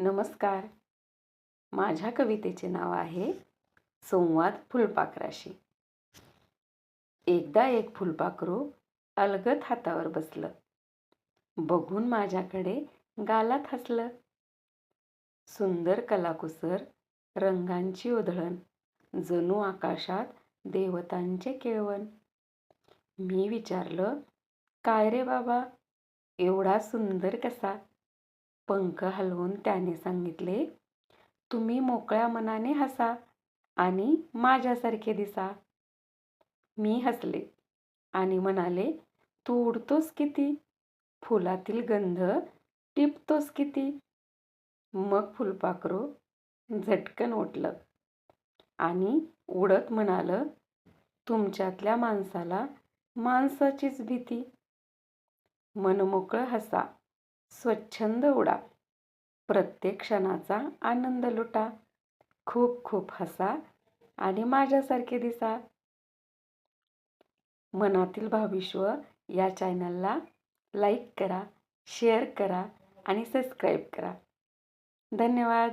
नमस्कार. माझ्या कवितेचे नाव आहे संवाद फुलपाखराशी एकदा एक फुलपाखरू अलगत हातावर बसलं. बघून माझ्याकडे गालात हसलं. सुंदर कलाकुसर रंगांची उधळण जणू आकाशात देवतांचे केळवण. मी विचारलं काय रे बाबा? एवढा सुंदर कसा? पंख हलवून त्याने सांगितले तुम्ही मोकळ्या मनाने हसा आणि माझ्यासारखे दिसा. मी हसले आणि म्हणाले तू उडतोस किती? फुलातील गंध टिपतोस किती? मग फुलपाखरू झटकन उठलं आणि उडत म्हणालं तुमच्यातल्या माणसाला माणसाचीच भीती. मनमोकळं हसा. स्वच्छंद उडा. प्रत्येक क्षणाचा आनंद लुटा. खूप खूप हसा आणि माझ्यासारखे दिसा. मनातील भाविश्व या चॅनलला लाईक करा शेअर करा आणि सबस्क्राईब करा. धन्यवाद.